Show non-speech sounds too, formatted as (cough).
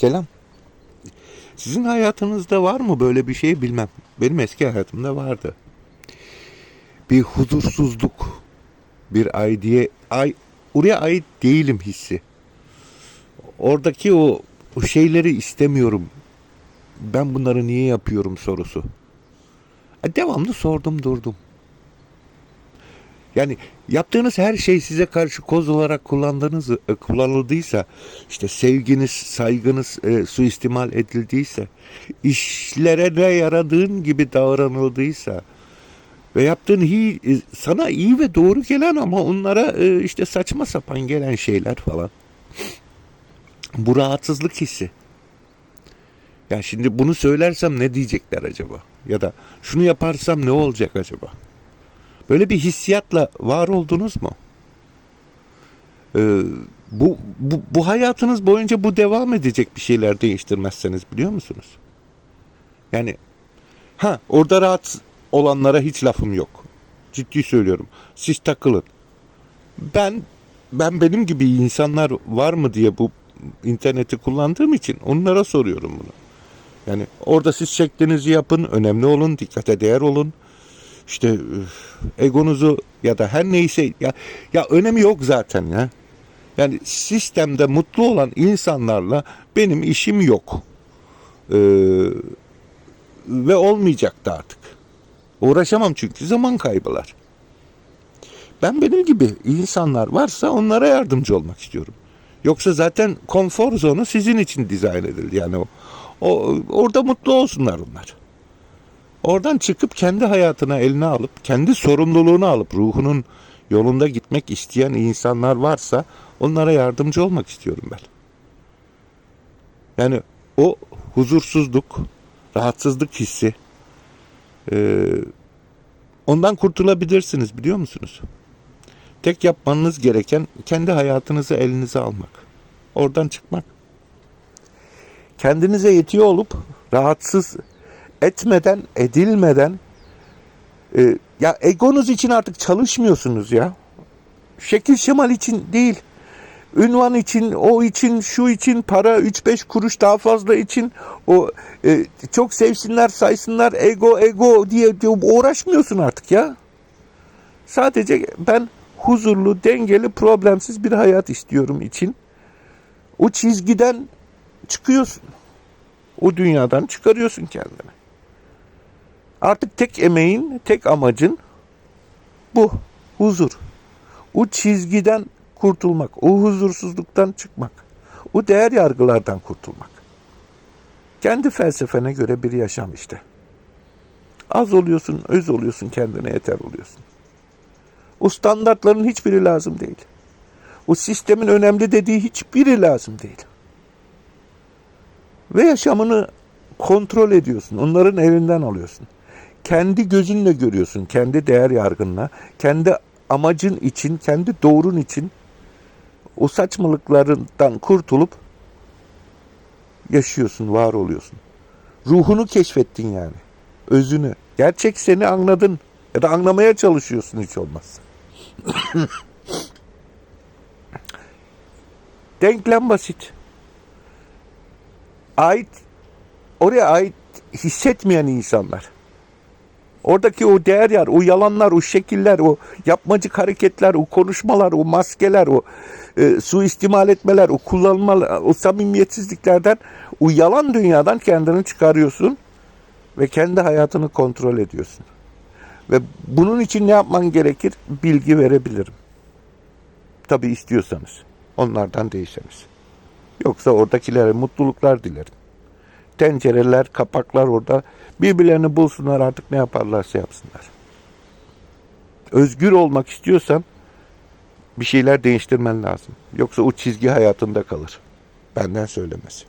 Selam. Sizin hayatınızda var mı böyle bir şey bilmem. Benim eski hayatımda vardı. Bir huzursuzluk, bir aidiye, ay, oraya ait değilim hissi. Oradaki o, o şeyleri istemiyorum. Ben bunları niye yapıyorum sorusu. Devamlı sordum durdum. Yani yaptığınız her şey size karşı koz olarak kullandığınız e, kullanıldıysa, işte sevginiz, saygınız e, suistimal edildiyse, işlere ne yaradığın gibi davranıldıysa ve yaptığın iyi, e, sana iyi ve doğru gelen ama onlara e, işte saçma sapan gelen şeyler falan. Bu rahatsızlık hissi. Ya şimdi bunu söylersem ne diyecekler acaba? Ya da şunu yaparsam ne olacak acaba? Böyle bir hissiyatla var oldunuz mu? Ee, bu, bu, bu hayatınız boyunca bu devam edecek bir şeyler değiştirmezseniz biliyor musunuz? Yani ha orada rahat olanlara hiç lafım yok. Ciddi söylüyorum. Siz takılın. Ben ben benim gibi insanlar var mı diye bu interneti kullandığım için onlara soruyorum bunu. Yani orada siz şeklinizi yapın, önemli olun, dikkate değer olun işte egonuzu ya da her neyse ya ya önemi yok zaten ya. Yani sistemde mutlu olan insanlarla benim işim yok. Ee, ve olmayacak da artık. Uğraşamam çünkü zaman kaybılar. Ben benim gibi insanlar varsa onlara yardımcı olmak istiyorum. Yoksa zaten konfor zonu sizin için dizayn edildi. Yani o, o orada mutlu olsunlar onlar. Oradan çıkıp kendi hayatına eline alıp, kendi sorumluluğunu alıp ruhunun yolunda gitmek isteyen insanlar varsa onlara yardımcı olmak istiyorum ben. Yani o huzursuzluk, rahatsızlık hissi e, ondan kurtulabilirsiniz biliyor musunuz? Tek yapmanız gereken kendi hayatınızı elinize almak. Oradan çıkmak. Kendinize yetiyor olup rahatsız etmeden, edilmeden e, ya egonuz için artık çalışmıyorsunuz ya. Şekil şemal için değil. Ünvan için, o için, şu için, para 3-5 kuruş daha fazla için o e, çok sevsinler, saysınlar, ego, ego diye, diye uğraşmıyorsun artık ya. Sadece ben huzurlu, dengeli, problemsiz bir hayat istiyorum için. O çizgiden çıkıyorsun. O dünyadan çıkarıyorsun kendini. Artık tek emeğin, tek amacın bu. Huzur. O çizgiden kurtulmak, o huzursuzluktan çıkmak, o değer yargılardan kurtulmak. Kendi felsefene göre bir yaşam işte. Az oluyorsun, öz oluyorsun, kendine yeter oluyorsun. O standartların hiçbiri lazım değil. O sistemin önemli dediği hiçbiri lazım değil. Ve yaşamını kontrol ediyorsun. Onların elinden alıyorsun. Kendi gözünle görüyorsun. Kendi değer yargınla. Kendi amacın için, kendi doğrun için o saçmalıklarından kurtulup yaşıyorsun, var oluyorsun. Ruhunu keşfettin yani. Özünü. Gerçek seni anladın. Ya da anlamaya çalışıyorsun hiç olmazsa. (coughs) Denklem basit. Ait oraya ait hissetmeyen insanlar. Oradaki o değer yer, o yalanlar, o şekiller, o yapmacık hareketler, o konuşmalar, o maskeler, o e, suistimal etmeler, o kullanmalar, o samimiyetsizliklerden, o yalan dünyadan kendini çıkarıyorsun ve kendi hayatını kontrol ediyorsun. Ve bunun için ne yapman gerekir? Bilgi verebilirim. Tabi istiyorsanız. Onlardan değişeniz. Yoksa oradakilere mutluluklar dilerim. Tencereler, kapaklar orada. Birbirlerini bulsunlar artık ne yaparlarsa yapsınlar. Özgür olmak istiyorsan bir şeyler değiştirmen lazım. Yoksa o çizgi hayatında kalır. Benden söylemesi.